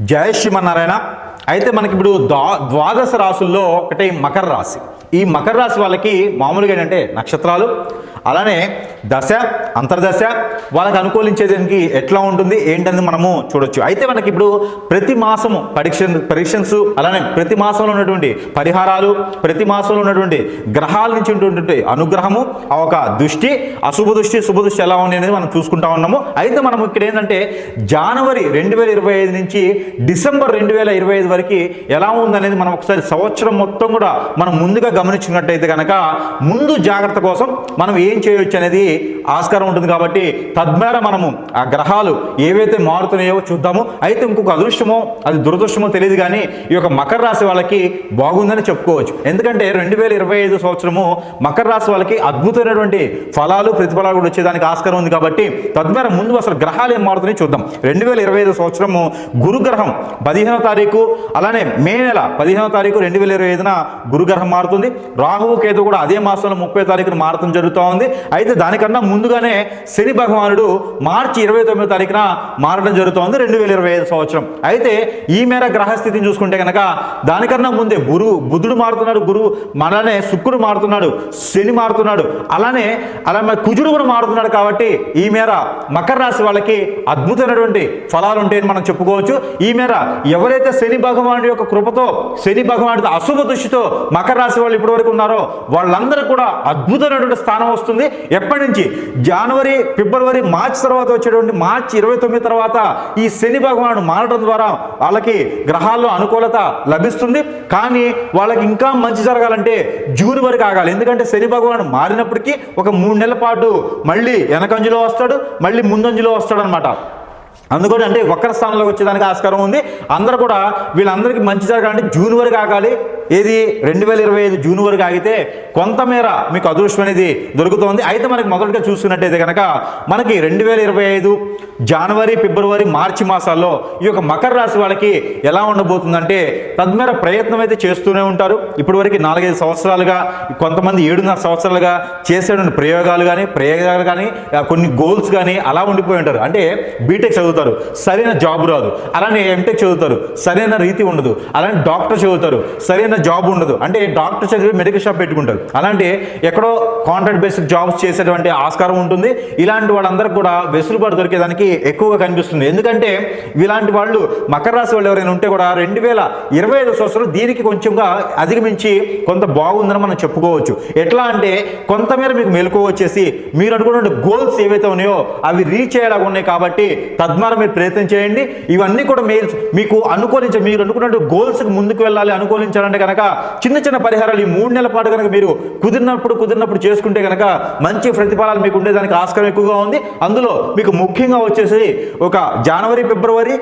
జయ శ్రీమన్నారాయణ. అయితే మనకి ఇప్పుడు ద్వా ద్వాదశ రాసుల్లో ఒకటి మకర రాశి. ఈ మకర రాశి వాళ్ళకి మామూలుగా ఏంటంటే నక్షత్రాలు అలానే దశ అంతర్దశ వాళ్ళకి అనుకూలించేదానికి ఎట్లా ఉంటుంది? ఏంటని మనము చూడొచ్చు. అయితే మనకి ఇప్పుడు ప్రతి మాసము పరీక్ష పరీక్షన్స్ అలానే ప్రతి మాసంలో ఉన్నటువంటి పరిహారాలు ప్రతి మాసంలో ఉన్నటువంటి గ్రహాల నుంచి ఉన్నటువంటి అనుగ్రహము ఆ ఒక దృష్టి అశుభ దృష్టి శుభ దృష్టి ఎలా ఉంది అనేది మనం చూసుకుంటా ఉన్నాము. అయితే మనం ఇక్కడ ఏంటంటే జనవరి రెండు వేల ఇరవై ఐదు నుంచి డిసెంబర్ రెండు వేల ఇరవై ఐదు వరకు ఎలా ఉందనేది మనం ఒకసారి సంవత్సరం మొత్తం కూడా మనం ముందుగా గమనించినట్టయితే కనుక ముందు జాగ్రత్త కోసం మనం ఏం చేయొచ్చు అనేది ఆస్కారం ఉంటుంది కాబట్టి తద్వారా మనము ఆ గ్రహాలు ఏవైతే మారుతున్నాయో చూద్దాము. అయితే ఇంకొక అదృష్టమో అది దురదృష్టమో తెలియదు కానీ ఈ యొక్క మకర రాశి వాళ్ళకి బాగుందని చెప్పుకోవచ్చు. ఎందుకంటే రెండు వేల ఇరవై ఐదు సంవత్సరము మకర రాశి వాళ్ళకి అద్భుతమైనటువంటి ఫలాలు ప్రతిఫలాలు కూడా వచ్చేదానికి ఆస్కారం ఉంది కాబట్టి తద్వారా ముందు అసలు గ్రహాలు ఏం మారుతున్నాయో చూద్దాం. రెండు వేల ఇరవై ఐదు సంవత్సరము గురుగ్రహం పదిహేనో తారీఖు అలానే మే నెల పదిహేనో తారీఖు రెండు వేల ఇరవై ఐదున గురుగ్రహం మారుతుంది. రాహువు కేతు కూడా అదే మాసంలో ముప్పై తారీఖున మారతం జరుగుతూ ఉంది అయితే దాని దానికన్నా ముందుగానే శని భగవానుడు మార్చి ఇరవై తొమ్మిదో తారీఖున మారడం జరుగుతోంది రెండు వేల ఇరవై ఐదు సంవత్సరం. అయితే ఈ మేర గ్రహస్థితిని చూసుకుంటే కనుక దానికన్నా ముందే గురు బుధుడు మారుతున్నాడు గురువు అలానే శుక్రుడు మారుతున్నాడు శని మారుతున్నాడు అలానే అలా కుజుడు కూడా మారుతున్నాడు కాబట్టి ఈ మేర మకర రాశి వాళ్ళకి అద్భుతమైనటువంటి ఫలాలు ఉంటాయని మనం చెప్పుకోవచ్చు. ఈ మేర ఎవరైతే శని భగవానుడి యొక్క కృపతో శని భగవానుడి అశుభ దృష్టితో మకర రాశి వాళ్ళు ఇప్పటివరకు ఉన్నారో వాళ్ళందరూ కూడా అద్భుతమైనటువంటి స్థానం వస్తుంది. ఎప్పటి నుంచి జనవరి ఫిబ్రవరి మార్చ్ తర్వాత వచ్చేటువంటి మార్చి ఇరవై తొమ్మిది తర్వాత ఈ శని భగవానుడు మారడం ద్వారా వాళ్ళకి గ్రహాల్లో అనుకూలత లభిస్తుంది. కానీ వాళ్ళకి ఇంకా మంచి జరగాలంటే జూన్ వరకు ఆగాలి. ఎందుకంటే శని భగవానుడు మారినప్పటికీ ఒక మూడు నెలల పాటు మళ్ళీ వెనకంజులో వస్తాడు మళ్ళీ ముందంజులో వస్తాడు అనమాట అందుకని అంటే వక్ర స్థానంలోకి వచ్చేదానికి ఆస్కారం ఉంది. అందరూ కూడా వీళ్ళందరికీ మంచి జరగాలంటే జూన్ వరకు ఆగాలి. ఏది? రెండు వేల ఇరవై ఐదు జూన్ వరకు ఆగితే కొంతమేర మీకు అదృష్టం అనేది దొరుకుతుంది. అయితే మనకి మొదటిగా చూసుకున్నట్టయితే కనుక మనకి రెండు వేల ఇరవై ఐదు జనవరి ఫిబ్రవరి మార్చి మాసాల్లో ఈ యొక్క మకర రాశి వాళ్ళకి ఎలా ఉండబోతుందంటే తద్మేర ప్రయత్నం అయితే చేస్తూనే ఉంటారు. ఇప్పటి వరకు నాలుగైదు సంవత్సరాలుగా కొంతమంది ఏడున్నర సంవత్సరాలుగా చేసేటువంటి ప్రయోగాలు కానీ ప్రయోగాలు కానీ కొన్ని గోల్స్ కానీ అలా ఉండిపోయి ఉంటారు. అంటే బీటెక్ చదువుతారు. సరైన జాబ్ రాదు. అలానే ఎంటెక్ చదువుతారు. సరైన రీతి ఉండదు. అలానే డాక్టర్ చదువుతారు. సరైన జాబ్ ఉండదు. అంటే డాక్టర్ చదివి మెడికల్ షాప్ పెట్టుకుంటారు. అలాంటి ఎక్కడో కాంట్రాక్ట్ బేస్డ్ జాబ్స్ చేసేటువంటి ఆస్కారం ఉంటుంది. ఇలాంటి వాళ్ళందరూ కూడా వెసులుబాటు దొరికేదానికి ఎక్కువగా కనిపిస్తుంది. ఎందుకంటే ఇలాంటి వాళ్ళు మకర రాశి వాళ్ళు ఎవరైనా ఉంటే కూడా రెండు వేల ఇరవై ఐదు సంవత్సరం దీనికి కొంచెంగా అధిగమించి కొంత బాగుందని మనం చెప్పుకోవచ్చు. ఎట్లా అంటే కొంతమేర మీకు మెలకు వచ్చేసి మీరు అనుకున్న గోల్స్ ఏవైతే ఉన్నాయో అవి రీచ్ అయ్యేలాగా ఉన్నాయి కాబట్టి తద్వారా మీరు ప్రయత్నం చేయండి. ఇవన్నీ కూడా మీరు మీకు అనుకూలించ మీరు అనుకున్నట్టు గోల్స్కి ముందుకు వెళ్ళాలి అనుకూలించాలంటే కనుక చిన్న చిన్న పరిహారాలు ఈ మూడు నెలల పాటు కనుక మీరు కుదిరినప్పుడు కుదిరినప్పుడు చేసుకుంటే కనుక మంచి ప్రతిఫలాలు మీకు ఉండేదానికి ఆస్కారం ఎక్కువగా ఉంది. అందులో మీకు ముఖ్యంగా వచ్చేసి ఒక జనవరి ఫిబ్రవరి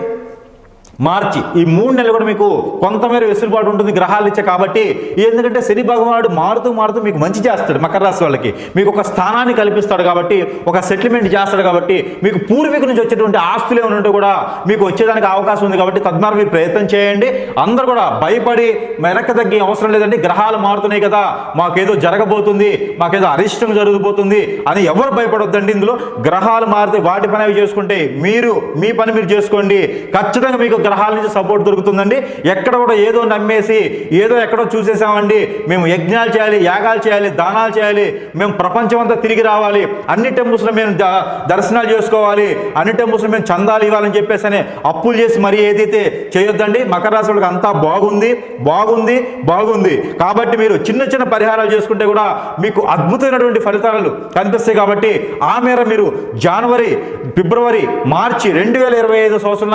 మార్చి. ఈ మూడు నెలలు కూడా మీకు కొంతమేర వెసులుబాటు ఉంటుంది గ్రహాలు ఇచ్చే కాబట్టి. ఎందుకంటే శని భగవానుడు మారుతూ మారుతూ మీకు మంచి చేస్తాడు మకర రాశి వాళ్ళకి. మీకు ఒక స్థానాన్ని కల్పిస్తాడు కాబట్టి ఒక సెటిల్మెంట్ చేస్తాడు కాబట్టి మీకు పూర్వీకుల నుంచి వచ్చేటువంటి ఆస్తులు ఏమైనా ఉంటే కూడా మీకు వచ్చేదానికి అవకాశం ఉంది కాబట్టి తద్వారా మీరు ప్రయత్నం చేయండి. అందరూ కూడా భయపడి వెనక్కి తగ్గే అవసరం లేదండి. గ్రహాలు మారుతున్నాయి కదా మాకేదో జరగబోతుంది మాకేదో అరిష్టం జరగబోతుంది అని ఎవరు భయపడొద్దండి ఇందులో. గ్రహాలు మారితే వాటి పని అవి చేసుకుంటే మీరు మీ పని మీరు చేసుకోండి. ఖచ్చితంగా మీకు గ్రహాల నుంచి సపోర్ట్ దొరుకుతుందండి. ఎక్కడ కూడా ఏదో నమ్మేసి ఏదో ఎక్కడో చూసేసామండి. మేము యజ్ఞాలు చేయాలి యాగాలు చేయాలి దానాలు చేయాలి. మేము ప్రపంచం అంతా తిరిగి రావాలి. అన్ని టెంపుల్స్లో మేము దర్శనాలు చేసుకోవాలి. అన్ని టెంపుల్స్లో మేము చందాలు ఇవ్వాలని చెప్పేసి అని అప్పులు చేసి మరి ఏదైతే చేయొద్దండి మకర రాశి వాళ్ళకి అంతా బాగుంది బాగుంది బాగుంది. కాబట్టి మీరు చిన్న చిన్న పరిహారాలు చేసుకుంటే కూడా మీకు అద్భుతమైనటువంటి ఫలితాలు కనిపిస్తాయి కాబట్టి ఆ మేర మీరు జనవరి ఫిబ్రవరి మార్చి రెండు వేల ఇరవై ఐదు సంవత్సరం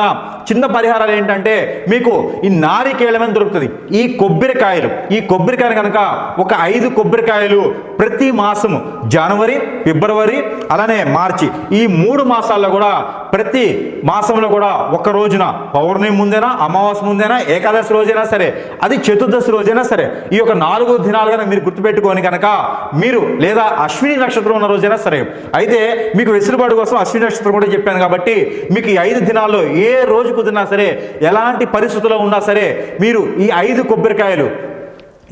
చిన్న పరిహారం పరిహారాలు ఏంటంటే మీకు ఈ నారికేళమని దొరుకుతుంది. ఈ కొబ్బరికాయలు. ఈ కొబ్బరికాయలు కనుక ఒక ఐదు కొబ్బరికాయలు ప్రతి మాసము జనవరి ఫిబ్రవరి అలానే మార్చి ఈ మూడు మాసాల్లో కూడా ప్రతి మాసంలో కూడా ఒక రోజున పౌర్ణమి ముందేనా అమావాస్య ముందేనా ఏకాదశి రోజైనా సరే అది చతుర్దశి రోజైనా సరే ఈ యొక్క నాలుగు దినాలు కనుక మీరు గుర్తుపెట్టుకొని కనుక మీరు లేదా అశ్విని నక్షత్రం ఉన్న రోజైనా సరే అయితే మీకు వెసులుబాటు కోసం అశ్విని నక్షత్రం కూడా చెప్పాను కాబట్టి మీకు ఈ ఐదు దినాల్లో ఏ రోజు కుదిరినా సరే ఎలాంటి పరిస్థితుల్లో ఉన్నా సరే మీరు ఈ ఐదు కొబ్బరికాయలు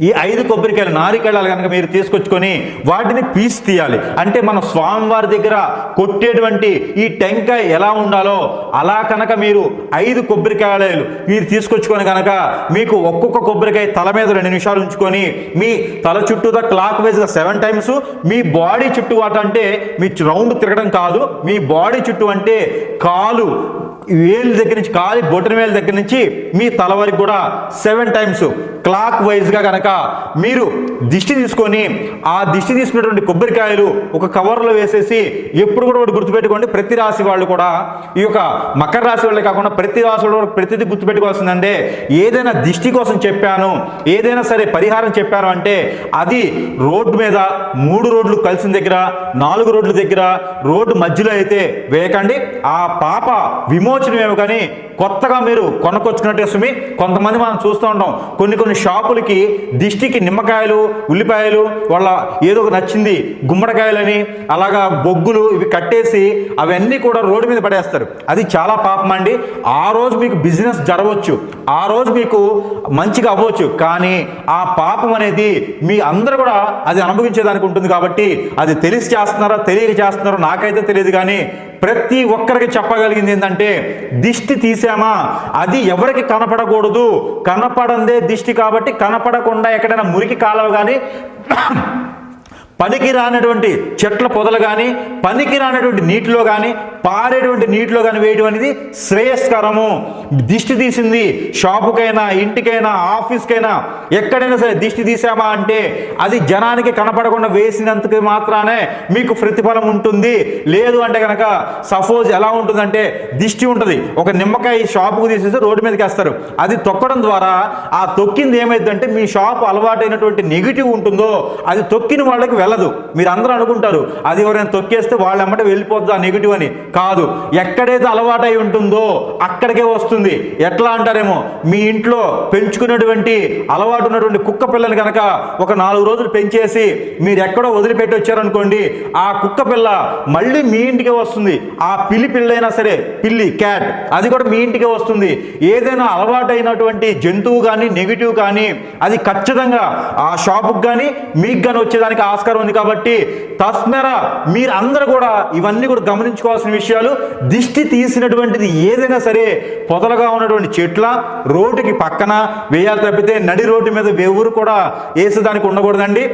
ఈ ఐదు కొబ్బరికాయలు నారికేళాలు కనుక మీరు తీసుకొచ్చుకొని వాటిని పీస్ తీయాలి. అంటే మన స్వామివారి దగ్గర కొట్టేటువంటి ఈ టెంకాయ ఎలా ఉండాలో అలా కనుక మీరు ఐదు కొబ్బరికాయలు మీరు తీసుకొచ్చుకొని కనుక మీకు ఒక్కొక్క కొబ్బరికాయ తల మీద రెండు నిమిషాలు ఉంచుకొని మీ తల చుట్టూతా క్లాక్ వైజ్గా సెవెన్ టైమ్స్ మీ బాడీ చుట్టూ అటు అంటే మీ రౌండ్ తిరగడం కాదు మీ బాడీ చుట్టూ అంటే కాలు వేలు దగ్గర నుంచి కాలి బొటన వేలు దగ్గర నుంచి మీ తల వరకు కూడా సెవెన్ టైమ్స్ క్లాక్ వైజ్గా కనుక మీరు దిష్టి తీసుకొని ఆ దిష్టి తీసుకున్నటువంటి కొబ్బరికాయలు ఒక కవర్లో వేసేసి ఎప్పుడు కూడా ఒకటి గుర్తుపెట్టుకోండి. ప్రతి రాశి వాళ్ళు కూడా ఈ యొక్క మకర రాశి వాళ్ళే కాకుండా ప్రతి రాశి వాళ్ళు కూడా ప్రతిదీ గుర్తుపెట్టుకోవాల్సిందంటే ఏదైనా దిష్టి కోసం చెప్పాను ఏదైనా సరే పరిహారం చెప్పాను అంటే అది రోడ్డు మీద మూడు రోడ్లు కలిసిన దగ్గర నాలుగు రోడ్ల దగ్గర రోడ్డు మధ్యలో అయితే వేయకండి. ఆ పాప విమో విమోచనమేమో కానీ కొత్తగా మీరు కొనుక్కొచ్చుకున్నట్టే సుమి కొంతమంది మనం చూస్తూ ఉంటాం. కొన్ని కొన్ని షాపులకి దిష్టికి నిమ్మకాయలు ఉల్లిపాయలు వాళ్ళ ఏదో ఒక నచ్చింది గుమ్మడికాయలని అలాగా బొగ్గులు ఇవి కట్టేసి అవన్నీ కూడా రోడ్డు మీద పడేస్తారు. అది చాలా పాపం అండి. ఆ రోజు మీకు బిజినెస్ జరగవచ్చు. ఆ రోజు మీకు మంచిగా అవ్వచ్చు. కానీ ఆ పాపం అనేది మీ అందరూ కూడా అది అనుభవించేదానికి ఉంటుంది కాబట్టి అది తెలిసి చేస్తున్నారో తెలియక చేస్తున్నారో నాకైతే తెలియదు కానీ ప్రతి ఒక్కరికి చెప్పగలిగింది ఏంటంటే దిష్టి తీసామా? అది ఎవరికి కనపడకూడదు. కనపడందే దిష్టి కాబట్టి కనపడకుండా ఎక్కడైనా మురికి కాలవ కానీ పనికి రానటువంటి చెట్ల పొదలు కానీ పనికి రానటువంటి నీటిలో కానీ పారేటువంటి నీటిలో కానీ వేయడం అనేది శ్రేయస్కరము. దిష్టి తీసింది షాపుకైనా ఇంటికైనా ఆఫీస్కైనా ఎక్కడైనా సరే దిష్టి తీసామా అంటే అది జనానికి కనపడకుండా వేసినందుకు మాత్రానే మీకు ప్రతిఫలం ఉంటుంది. లేదు అంటే కనుక సపోజ్ ఎలా ఉంటుందంటే దిష్టి ఉంటుంది. ఒక నిమ్మకాయ షాపుకు తీసేసి రోడ్డు మీదకి వేస్తారు. అది తొక్కడం ద్వారా ఆ తొక్కింది ఏమైందంటే మీ షాప్ అలవాటైనటువంటి నెగిటివ్ ఉంటుందో అది తొక్కిన వాళ్ళకి వెళ్ళదు. మీరు అందరూ అనుకుంటారు అది ఎవరైనా తొక్కేస్తే వాళ్ళ ఎమ్మట వెళ్ళిపోద్ది ఆ నెగిటివ్ అని. కాదు ఎక్కడైతే అలవాటై ఉంటుందో అక్కడికే వస్తుంది. ఎట్లా అంటారేమో మీ ఇంట్లో పెంచుకున్నటువంటి అలవాటు ఉన్నటువంటి కుక్క పిల్లని కనుక ఒక నాలుగు రోజులు పెంచేసి మీరు ఎక్కడో వదిలిపెట్టి వచ్చారనుకోండి ఆ కుక్క పిల్ల మళ్ళీ మీ ఇంటికే వస్తుంది. ఆ పిల్లి పిల్లైనా సరే పిల్లి క్యాట్ అది కూడా మీ ఇంటికే వస్తుంది. ఏదైనా అలవాటైనటువంటి జంతువు కానీ నెగిటివ్ కానీ అది ఖచ్చితంగా ఆ షాపుకి కానీ మీకు కానీ వచ్చేదానికి ఆస్కారం ఉంది కాబట్టి తస్మెర మీరు అందరూ కూడా ఇవన్నీ కూడా గమనించుకోవాల్సిన విషయాలు. దిష్టి తీసినటువంటిది ఏదైనా సరే పొదలుగా ఉన్నటువంటి చెట్ల రోడ్డుకి పక్కన వేయాలి తప్పితే నడి రోడ్డు మీద ఎవరు కూడా వేసేదానికి ఉండకూడదండి.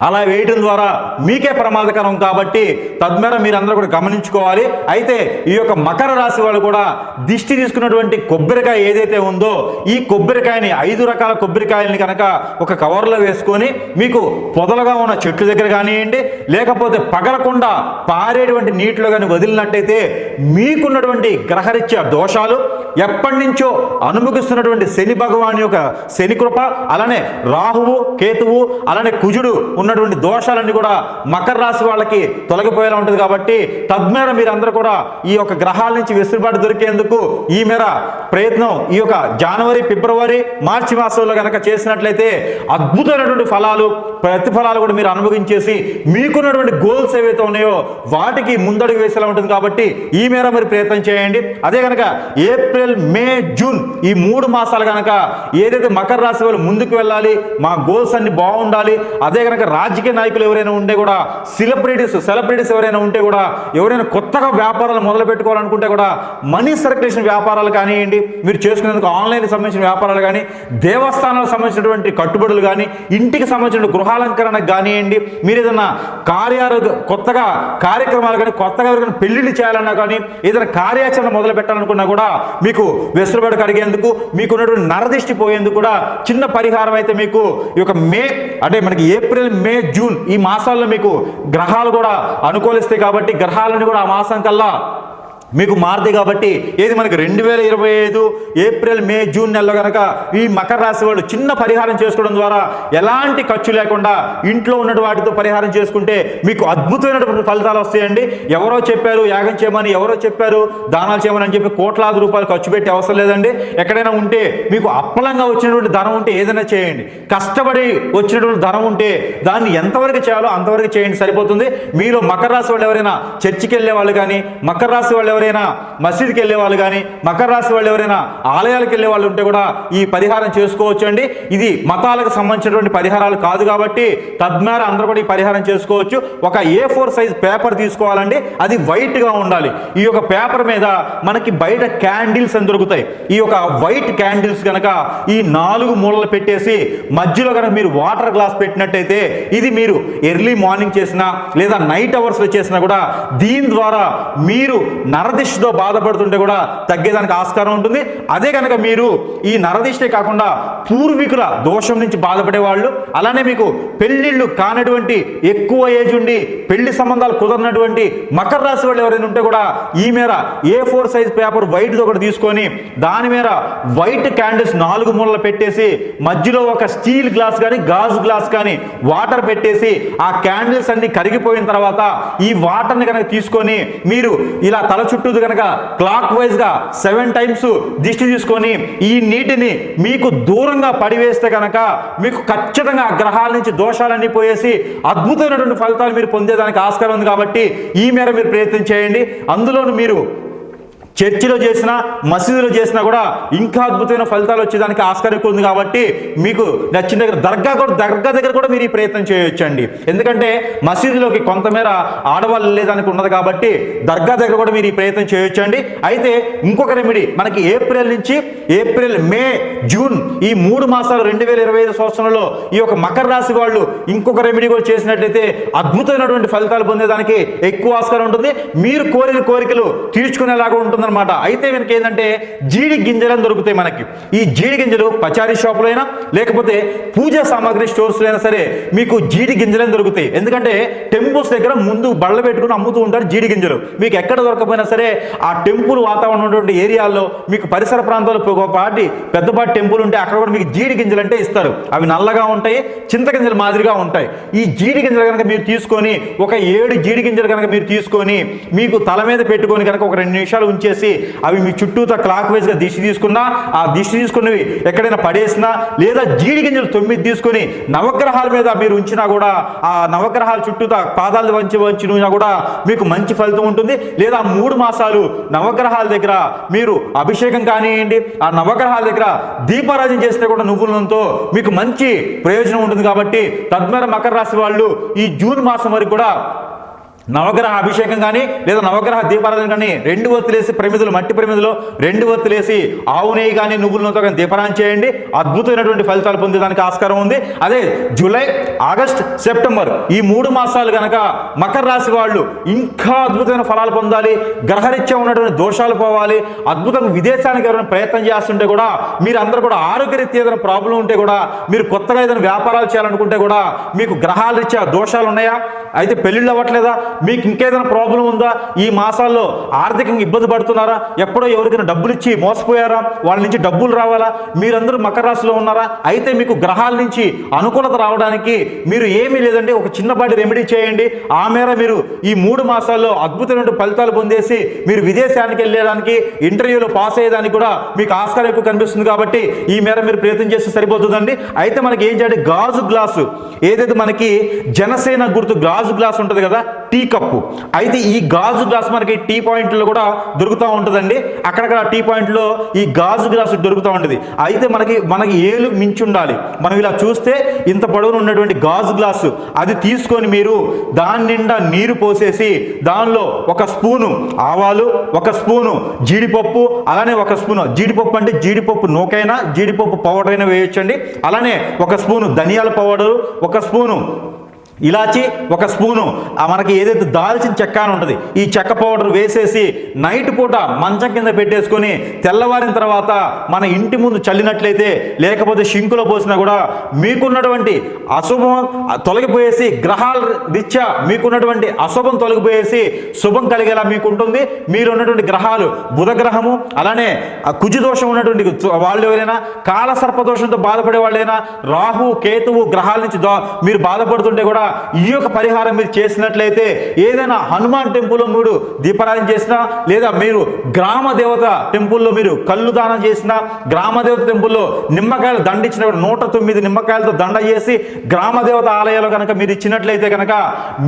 అలా వేయటం ద్వారా మీకే ప్రమాదకరం కాబట్టి తద్మేర మీరందరూ కూడా గమనించుకోవాలి. అయితే ఈ యొక్క మకర రాశి వాళ్ళు కూడా దిష్టి తీసుకున్నటువంటి కొబ్బరికాయ ఏదైతే ఉందో ఈ కొబ్బరికాయని ఐదు రకాల కొబ్బరికాయలని కనుక ఒక కవర్లో వేసుకొని మీకు పొదలుగా ఉన్న చెట్ల దగ్గర కానివ్వండి లేకపోతే పగలకుండా పారేటువంటి నీటిలో కానీ వదిలినట్టయితే మీకున్నటువంటి గ్రహరీత్యా దోషాలు ఎప్పటి నుంచో అనుభవిస్తున్నటువంటి శని భగవాన్ యొక్క శని కృప అలానే రాహువు కేతువు అలానే కుజుడు ఉన్నటువంటి దోషాలన్నీ కూడా మకర రాశి వాళ్ళకి తొలగిపోయేలా ఉంటుంది కాబట్టి తద్మేర మీరందరూ కూడా ఈ యొక్క గ్రహాల నుంచి వెసులుబాటు దొరికేందుకు ఈ మేర ప్రయత్నం ఈ యొక్క జనవరి ఫిబ్రవరి మార్చి మాసంలో కనుక చేసినట్లయితే అద్భుతమైనటువంటి ఫలాలు ప్రతిఫలాలు కూడా మీరు అనుభవించేసి మీకున్నటువంటి గోల్స్ ఏవైతే ఉన్నాయో వాటికి ముందడుగు వేసేలా ఉంటుంది కాబట్టి ఈ మేర మీరు ప్రయత్నం చేయండి. అదే కనుక ఏప్రిల్ మే జూన్ ఈ మూడు మాసాలు కనుక ఏదైతే మకర రాశి వాళ్ళు ముందుకు వెళ్ళాలి మా గోల్స్ అన్ని బాగుండాలి అదే కనుక రాజకీయ నాయకులు ఎవరైనా ఉంటే కూడా సెలబ్రిటీస్ సెలబ్రిటీస్ ఎవరైనా ఉంటే కూడా ఎవరైనా కొత్తగా వ్యాపారాలు మొదలు పెట్టుకోవాలనుకుంటే కూడా మనీ సర్క్యులేషన్ వ్యాపారాలు కానివ్వండి మీరు చేసుకునేందుకు ఆన్లైన్కి సంబంధించిన వ్యాపారాలు కానీ దేవస్థానాలకు సంబంధించినటువంటి కట్టుబడులు కానీ ఇంటికి సంబంధించిన గృహాలంకరణకు కానివ్వండి మీరు ఏదైనా కార్యాలు కొత్తగా కార్యక్రమాలు కానీ కొత్తగా ఎవరికైనా పెళ్ళిళ్ళు చేయాలన్నా కానీ ఏదైనా కార్యాచరణ మొదలు పెట్టాలనుకున్నా కూడా మీకు వెసులుబాటు కలిగేందుకు మీకున్నటువంటి నరదిష్టి పోయేందుకు కూడా చిన్న పరిహారం అయితే మీకు ఈ యొక్క మే అంటే మనకి ఏప్రిల్ మే జూన్ ఈ మాసాల్లో మీకు గ్రహాలు కూడా అనుకూలిస్తాయి కాబట్టి గ్రహాలను కూడా ఆ మాసం కల్లా మీకు మారుతాయి కాబట్టి ఏది మనకి రెండు వేల ఇరవై ఐదు ఏప్రిల్ మే జూన్ నెలలో కనుక ఈ మకర రాశి వాళ్ళు చిన్న పరిహారం చేసుకోవడం ద్వారా ఎలాంటి ఖర్చు లేకుండా ఇంట్లో ఉన్న వాటితో పరిహారం చేసుకుంటే మీకు అద్భుతమైనటువంటి ఫలితాలు వస్తాయండి. ఎవరో చెప్పారు యాగం చేయమని ఎవరో చెప్పారు దానాలు చేయమని అని చెప్పి కోట్లాది రూపాయలు ఖర్చు పెట్టే అవసరం లేదండి. ఎక్కడైనా ఉంటే మీకు అప్పలంగా వచ్చినటువంటి ధనం ఉంటే ఏదైనా చేయండి. కష్టపడి వచ్చినటువంటి ధనం ఉంటే దాన్ని ఎంతవరకు చేయాలో అంతవరకు చేయండి సరిపోతుంది. మీరు మకర రాశి వాళ్ళు ఎవరైనా చర్చికి వెళ్ళే వాళ్ళు కానీ మకర రాశి వాళ్ళు ఎవరైనా మసీద్కి వెళ్ళే వాళ్ళు కానీ మకర రాశి వాళ్ళు ఎవరైనా ఆలయాలకు వెళ్ళే వాళ్ళు ఉంటే కూడా ఈ పరిహారం చేసుకోవచ్చు అండి ఇది మతాలకు సంబంధించినటువంటి పరిహారాలు కాదు కాబట్టి తద్మేర అందరూ కూడా ఈ పరిహారం చేసుకోవచ్చు. ఒక ఏ ఫోర్ సైజ్ పేపర్ తీసుకోవాలండి. అది వైట్గా ఉండాలి. ఈ యొక్క పేపర్ మీద మనకి బయట క్యాండిల్స్ అని దొరుకుతాయి. ఈ యొక్క వైట్ క్యాండిల్స్ కనుక ఈ నాలుగు మూలలు పెట్టేసి మధ్యలో కనుక మీరు వాటర్ గ్లాస్ పెట్టినట్టయితే ఇది మీరు ఎర్లీ మార్నింగ్ చేసినా లేదా నైట్ అవర్స్లో చేసినా కూడా దీని ద్వారా మీరు నరదిష్టితో బాధపడుతుంటే కూడా తగ్గేదానికి ఆస్కారం ఉంటుంది. అదే కనుక మీరు ఈ నరదిష్టే కాకుండా పూర్వీకుల దోషం నుంచి బాధపడే వాళ్ళు అలానే మీకు పెళ్ళిళ్ళు కానటువంటి ఎక్కువ ఏజ్ ఉండి పెళ్ళి సంబంధాలు కుదరనటువంటి మకర రాశి వాళ్ళు ఎవరైనా ఉంటే కూడా ఈ మేర ఏ ఫోర్ సైజ్ పేపర్ వైట్తో ఒకటి తీసుకొని దాని మేర వైట్ క్యాండిల్స్ నాలుగు మూలలు పెట్టేసి మధ్యలో ఒక స్టీల్ గ్లాస్ కానీ గాజు గ్లాస్ కానీ వాటర్ పెట్టేసి ఆ క్యాండిల్స్ అన్ని కరిగిపోయిన తర్వాత ఈ వాటర్ని కనుక తీసుకొని మీరు ఇలా తలచు చుట్టూ కనుక క్లాక్ వైజ్గా సెవెన్ టైమ్స్ దిష్టి తీసుకొని ఈ నీటిని మీకు దూరంగా పడివేస్తే కనుక మీకు ఖచ్చితంగా ఆ గ్రహాల నుంచి దోషాలన్నీ పోయేసి అద్భుతమైనటువంటి ఫలితాలు మీరు పొందేదానికి ఆస్కారం ఉంది కాబట్టి ఈ మేర మీరు ప్రయత్నం చేయండి. అందులోనూ మీరు చర్చిలో చేసినా మసీదులో చేసినా కూడా ఇంకా అద్భుతమైన ఫలితాలు వచ్చేదానికి ఆస్కారం ఎక్కువ ఉంది కాబట్టి మీకు నచ్చిన దగ్గర దర్గా కూడా దర్గా దగ్గర కూడా మీరు ఈ ప్రయత్నం చేయొచ్చండి. ఎందుకంటే మసీదులోకి కొంతమేర ఆడవాళ్ళు లేదానికి ఉన్నది కాబట్టి దర్గా దగ్గర కూడా మీరు ఈ ప్రయత్నం చేయొచ్చండి. అయితే ఇంకొక రెమెడీ మనకి ఏప్రిల్ నుంచి ఏప్రిల్ మే జూన్ ఈ మూడు మాసాలు రెండు వేల ఇరవై ఐదు సంవత్సరంలో ఈ యొక్క మకర రాశి వాళ్ళు ఇంకొక రెమెడీ కూడా చేసినట్లయితే అద్భుతమైనటువంటి ఫలితాలు పొందేదానికి ఎక్కువ ఆస్కారం ఉంటుంది. మీరు కోరిన కోరికలు తీర్చుకునేలాగా ఉంటుంది ఉందన్నమాట. అయితే వీనికి ఏంటంటే జీడి గింజలను దొరుకుతాయి మనకి. ఈ జీడి గింజలు పచారీ షాపులో అయినా లేకపోతే పూజా సామాగ్రి స్టోర్స్లో అయినా సరే మీకు జీడి గింజలను దొరుకుతాయి. ఎందుకంటే టెంపుల్స్ దగ్గర ముందు బళ్ళ పెట్టుకుని అమ్ముతూ ఉంటారు జీడి గింజలు. మీకు ఎక్కడ దొరకపోయినా సరే ఆ టెంపుల్ వాతావరణం ఉన్నటువంటి ఏరియాల్లో మీకు పరిసర ప్రాంతాల్లో పాటి పెద్దపాటి టెంపుల్ ఉంటే అక్కడ కూడా మీకు జీడి గింజలు అంటే ఇస్తారు. అవి నల్లగా ఉంటాయి చింత గింజలు మాదిరిగా ఉంటాయి. ఈ జీడి గింజలు కనుక మీరు తీసుకొని ఒక ఏడు జీడి గింజలు కనుక మీరు తీసుకొని మీకు తల మీద పెట్టుకొని కనుక ఒక రెండు నిమిషాలు ఉంచేసి అవి మీ చుట్టూతో క్లాక్ వైజ్గా దిష్టి తీసుకున్నా ఆ దిష్టి తీసుకున్నవి ఎక్కడైనా పడేసినా లేదా జీడి గింజలు తొమ్మిది తీసుకొని నవగ్రహాల మీద మీరు ఉంచినా కూడా ఆ నవగ్రహాల చుట్టూతో పాదాలు వంచి వంచి కూడా మీకు మంచి ఫలితం ఉంటుంది. లేదా మూడు మాసాలు నవగ్రహాల దగ్గర మీరు అభిషేకం కానివ్వండి ఆ నవగ్రహాల దగ్గర దీపారాజన చేస్తే కూడా నువ్వులతో మీకు మంచి ప్రయోజనం ఉంటుంది కాబట్టి తద్వారా మకర రాశి వాళ్ళు ఈ జూన్ మాసం వరకు కూడా నవగ్రహ అభిషేకం కానీ లేదా నవగ్రహ దీపారాధన కానీ రెండు ఒత్తులేసి ప్రమిదలు మట్టి ప్రమిదలో రెండు ఒత్తులేసి ఆవు నెయ్యి కానీ నువ్వులతో కానీ దీపారాధన చేయండి. అద్భుతమైనటువంటి ఫలితాలు పొందేదానికి ఆస్కారం ఉంది. అదే జూలై ఆగస్ట్ సెప్టెంబర్ ఈ మూడు మాసాలు కనుక మకర రాశి వాళ్ళు ఇంకా అద్భుతమైన ఫలాలు పొందాలి. గ్రహరీత్యా ఉన్నటువంటి దోషాలు పోవాలి. అద్భుతంగా విదేశానికి ఎవరైనా ప్రయత్నం చేస్తుంటే కూడా మీరు అందరూ కూడా ఆరోగ్యరీత్యా ఏదైనా ప్రాబ్లం ఉంటే కూడా మీరు కొత్తగా ఏదైనా వ్యాపారాలు చేయాలనుకుంటే కూడా మీకు గ్రహాల రీత్యా దోషాలు ఉన్నాయా? అయితే పెళ్ళిళ్ళు అవ్వట్లేదా? మీకు ఇంకేదైనా ప్రాబ్లం ఉందా? ఈ మాసాల్లో ఆర్థికంగా ఇబ్బంది పడుతున్నారా? ఎప్పుడో ఎవరికైనా డబ్బులు ఇచ్చి మోసపోయారా? వాళ్ళ నుంచి డబ్బులు రావాలా? మీరందరూ మకర రాశిలో ఉన్నారా? అయితే మీకు గ్రహాల నుంచి అనుకూలత రావడానికి మీరు ఏమీ లేదండి. ఒక చిన్నపాటి రెమెడీ చేయండి. ఆ మేర మీరు ఈ మూడు మాసాల్లో అద్భుతమైన ఫలితాలు పొందేసి మీరు విదేశానికి వెళ్ళడానికి ఇంటర్వ్యూలో పాస్ అయ్యేదానికి కూడా మీకు ఆస్కారం ఎక్కువ కనిపిస్తుంది కాబట్టి ఈ మేర మీరు ప్రయత్నం చేస్తే సరిపోతుందండి. అయితే మనకి ఏం చేయాలి? గాజు గ్లాసు. ఏదైతే మనకి జనసేన గుర్తు గాజు గ్లాస్ ఉంటుంది కదా టీ కప్పు. అయితే ఈ గాజు గ్లాస్ మనకి టీ పాయింట్లో కూడా దొరుకుతూ ఉంటుందండి. అక్కడక్కడ టీ పాయింట్లో ఈ గాజు గ్లాసు దొరుకుతూ ఉంటుంది. అయితే మనకి మనకి ఏలు మించి ఉండాలి. మనం ఇలా చూస్తే ఇంత పొడవున ఉన్నటువంటి గాజు గ్లాసు అది తీసుకొని మీరు దాని నిండా నీరు పోసేసి దానిలో ఒక స్పూను ఆవాలు ఒక స్పూను జీడిపప్పు అలానే ఒక స్పూను జీడిపప్పు అంటే జీడిపప్పు నూకైనా జీడిపప్పు పౌడర్ అయినా వేయొచ్చండి. అలానే ఒక స్పూను ధనియాల పౌడరు ఒక స్పూను ఇలాచి ఒక స్పూను. ఆ మనకి ఏదైతే దాల్చిన చెక్క అని ఉంటుంది ఈ చెక్క పౌడర్ వేసేసి నైట్ పూట మంచం కింద పెట్టేసుకొని తెల్లవారిన తర్వాత మన ఇంటి ముందు చల్లినట్లయితే లేకపోతే షింకులో పోసినా కూడా మీకున్నటువంటి అశుభం తొలగిపోయేసి గ్రహాల రీత్యా మీకున్నటువంటి అశుభం తొలగిపోయేసి శుభం కలిగేలా మీకు ఉంటుంది మీరు ఉన్నటువంటి గ్రహాలు బుధ గ్రహము అలానే ఆ కుజు దోషం ఉన్నటువంటి వాళ్ళు ఎవరైనా కాల సర్ప దోషంతో బాధపడే వాళ్ళైనా రాహు కేతువు గ్రహాల నుంచి మీరు బాధపడుతుంటే కూడా ఈ యొక్క పరిహారం మీరు చేసినట్లయితే ఏదైనా హనుమాన్ టెంపుల్లో మీరు దీపారాధన చేసినా లేదా మీరు గ్రామ దేవత టెంపుల్లో మీరు కళ్ళు దానం చేసినా గ్రామ దేవత టెంపుల్లో నిమ్మకాయలు దండిచ్చినప్పుడు నూట తొమ్మిది నిమ్మకాయలతో దండ చేసి గ్రామ దేవత ఆలయాలు కనుక మీరు ఇచ్చినట్లయితే కనుక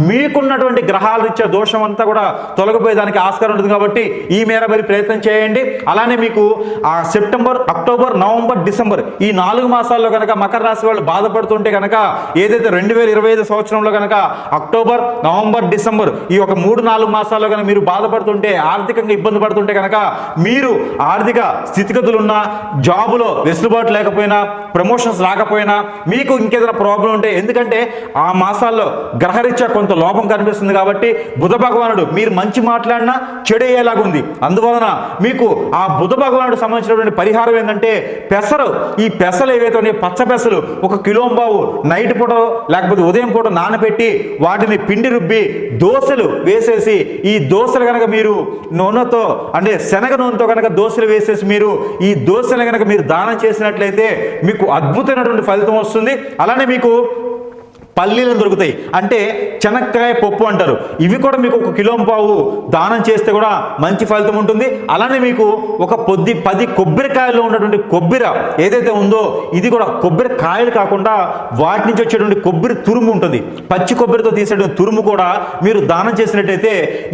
మీకున్నటువంటి గ్రహాలు ఇచ్చే దోషం అంతా కూడా తొలగిపోయేదానికి ఆస్కారం ఉంటుంది కాబట్టి ఈ మేర మరి ప్రయత్నం చేయండి. అలానే మీకు ఆ సెప్టెంబర్ అక్టోబర్ నవంబర్ డిసెంబర్ ఈ నాలుగు మాసాల్లో కనుక మకర రాశి వాళ్ళు బాధపడుతుంటే కనుక ఏదైతే రెండు వేల ఇరవై ఐదు సంవత్సరం సంవత్సరంలో కనుక అక్టోబర్ నవంబర్ డిసెంబర్ ఈ ఒక మూడు నాలుగు మాసాల్లో కనుక మీరు బాధపడుతుంటే ఆర్థికంగా ఇబ్బంది పడుతుంటే కనుక మీరు ఆర్థిక స్థితిగతులున్నా జాబులో వెసులుబాటు లేకపోయినా ప్రమోషన్స్ రాకపోయినా మీకు ఇంకేదైనా ప్రాబ్లం ఉంటే ఎందుకంటే ఆ మాసాల్లో గ్రహరీత్యా కొంత లోపం కనిపిస్తుంది కాబట్టి బుధ భగవానుడు మీరు మంచి మాట్లాడినా చెడు అయ్యేలాగుంది అందువలన మీకు ఆ బుధ భగవానుడు సంబంధించినటువంటి పరిహారం ఏంటంటే పెసరు. ఈ పెసలు ఏవైతే ఉన్నాయో పచ్చ పెసలు ఒక కిలో బావు నైట్ పూట లేకపోతే ఉదయం పూట నానబెట్టి వాటిని పిండి రుబ్బి దోశలు వేసేసి ఈ దోశలు కనుక మీరు నూనెతో అంటే శనగ నూనెతో కనుక దోశలు వేసేసి మీరు ఈ దోశలు కనుక మీరు దానం చేసినట్లయితే మీకు అద్భుతమైనటువంటి ఫలితం వస్తుంది. అలానే మీకు పల్లీలు దొరుకుతాయి. అంటే చెనక్కాయ పప్పు అంటారు. ఇవి కూడా మీకు ఒక కిలో పావు దానం చేస్తే కూడా మంచి ఫలితం ఉంటుంది. అలానే మీకు ఒక పొద్ది పది కొబ్బరికాయలో ఉన్నటువంటి కొబ్బరి ఏదైతే ఉందో ఇది కూడా కొబ్బరి కాయలు కాకుండా వాటి నుంచి వచ్చేటువంటి కొబ్బరి తురుము ఉంటుంది. పచ్చి కొబ్బరితో తీసేటువంటి తురుము కూడా మీరు దానం చేసినట్టయితే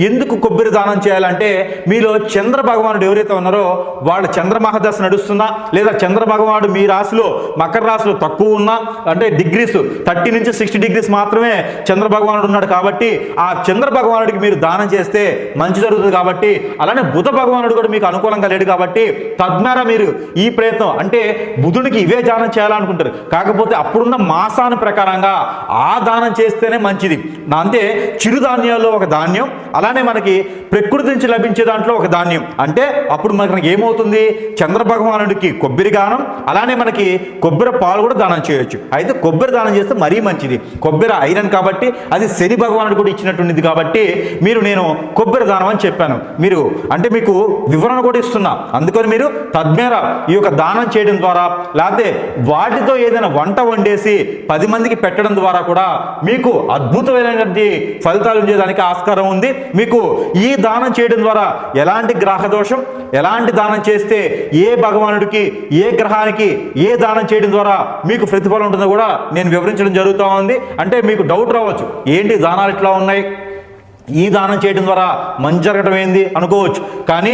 ఎందుకు కొబ్బరి దానం చేయాలంటే మీలో చంద్ర భగవానుడు ఎవరైతే ఉన్నారో వాళ్ళ చంద్ర మహాదశ నడుస్తున్నా లేదా చంద్ర భగవానుడు మీ రాశిలో మకర రాశిలో తక్కువ ఉన్నా అంటే డిగ్రీస్ థర్టీ నుంచి సిక్స్టీ డిగ్రీస్ మాత్రమే చంద్ర భగవానుడు ఉన్నాడు కాబట్టి ఆ చంద్ర భగవానుడికి మీరు దానం చేస్తే మంచి జరుగుతుంది కాబట్టి అలానే బుధ భగవానుడు కూడా మీకు అనుకూలంగా లేడు కాబట్టి తద్వారా మీరు ఈ ప్రయత్నం అంటే బుధుడికి ఇవే దానం చేయాలనుకుంటారు. కాకపోతే అప్పుడున్న మాసాన్ని ప్రకారంగా ఆ దానం చేస్తేనే మంచిది. నా అంతే చిరుధాన్యాల్లో ఒక ధాన్యం అలానే మనకి ప్రకృతి నుంచి లభించే దాంట్లో ఒక ధాన్యం. అంటే అప్పుడు మనకి ఏమవుతుంది? చంద్ర భగవానుడికి కొబ్బరి గానం అలానే మనకి కొబ్బరి పాలు కూడా దానం చేయొచ్చు. అయితే కొబ్బరి దానం చేస్తే మరీ మంచిది. కొబ్బరి ఐరన్ కాబట్టి అది శని భగవానుడు కూడా ఇచ్చినటువంటిది కాబట్టి మీరు నేను కొబ్బరి దానం అని చెప్పాను. మీరు అంటే మీకు వివరణ కూడా ఇస్తున్నా. అందుకని మీరు తద్మేర ఈ యొక్క దానం చేయడం ద్వారా లేకపోతే వాటితో ఏదైనా వంట వండేసి పది మందికి పెట్టడం ద్వారా కూడా మీకు అద్భుతమైనటువంటి ఫలితాలు ఉండేదానికి ఆస్కారం ఉంది. మీకు ఈ దానం చేయడం ద్వారా ఎలాంటి గ్రహ దోషం ఎలాంటి దానం చేస్తే ఏ భగవానుడికి ఏ గ్రహానికి ఏ దానం చేయడం ద్వారా మీకు ప్రతిఫలం ఉంటుందో కూడా నేను వివరించడం జరుగుతూ ఉంది. అంటే మీకు డౌట్ రావచ్చు. ఏంటి దానాలు ఇట్లా ఉన్నాయి? ఈ దానం చేయడం ద్వారా మంచి జరగటం ఏంది అనుకోవచ్చు. కానీ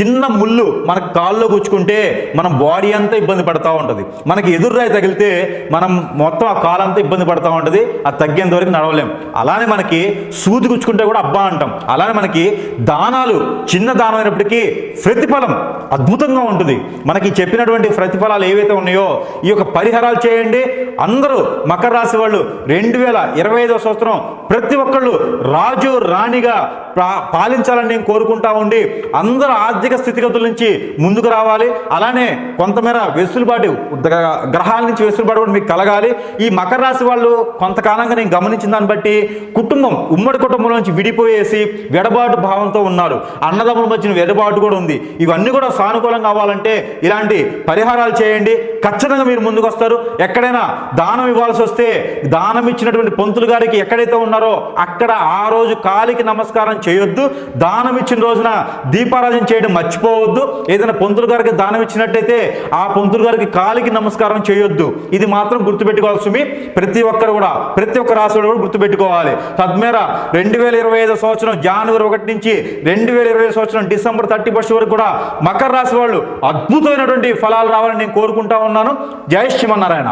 చిన్న ముళ్ళు మనకు కాల్లో గుచ్చుకుంటే మనం బాడీ అంతా ఇబ్బంది పడతా ఉంటుంది. మనకి ఎదురురాయి తగిలితే మనం మొత్తం ఆ కాలంతా ఇబ్బంది పడతా ఉంటుంది. అది తగ్గేంత వరకు నడవలేం. అలానే మనకి సూది గుచ్చుకుంటే కూడా అబ్బా అంటాం. అలానే మనకి దానాలు చిన్న దానం అయినప్పటికీ ప్రతిఫలం అద్భుతంగా ఉంటుంది. మనకి చెప్పినటువంటి ప్రతిఫలాలు ఏవైతే ఉన్నాయో ఈ యొక్క పరిహారాలు చేయండి. అందరూ మకర రాశి వాళ్ళు రెండు వేల ఇరవై ఐదో సంవత్సరం ప్రతి ఒక్కళ్ళు రాజు రాణిగా పా- పాలించాలని నేను కోరుకుంటా ఉండి అందరూ ఆర్థిక స్థితిగతుల నుంచి ముందుకు రావాలి. అలానే కొంతమేర వెసులుబాటు గ్రహాల నుంచి వెసులుబాటు కూడా మీకు కలగాలి. ఈ మకర రాశి వాళ్ళు కొంతకాలంగా నేను గమనించిన దాన్ని బట్టి కుటుంబం ఉమ్మడి కుటుంబం నుంచి విడిపోయేసి వెడబాటు భావంతో ఉన్నారు. అన్నదమ్ముల మధ్యన వెడబాటు కూడా ఉంది. ఇవన్నీ కూడా సానుకూలంగా అవ్వాలంటే ఇలాంటి పరిహారాలు చేయండి. ఖచ్చితంగా మీరు ముందుకు వస్తారు ఎక్కడైనా దానం ఇవ్వాల్సి వస్తే దానం ఇచ్చినటువంటి పంతులు గారికి ఎక్కడైతే ఉన్నారో అక్కడ ఆ రోజు కాలికి నమస్కారం చేయొద్దు. దానం ఇచ్చిన రోజున దీపారాధన చేయడం మర్చిపోవద్దు. ఏదైనా పంతులు గారికి దానం ఇచ్చినట్టయితే ఆ పంతులు గారికి కాలికి నమస్కారం చేయొద్దు. ఇది మాత్రం గుర్తుపెట్టుకోవాల్సి ప్రతి ఒక్కరు కూడా ప్రతి ఒక్క రాశి కూడా గుర్తుపెట్టుకోవాలి. తద్మేర రెండు వేల ఇరవై ఐదు సంవత్సరం జనవరి ఒకటి నుంచి రెండు వేల ఇరవై సంవత్సరం డిసెంబర్ థర్టీ ఫస్ట్ వరకు కూడా మకర రాశి వాళ్ళు అద్భుతమైనటువంటి ఫలాలు రావాలని నేను కోరుకుంటా ఉన్నాను. జై శ్రీమన్నారాయణ.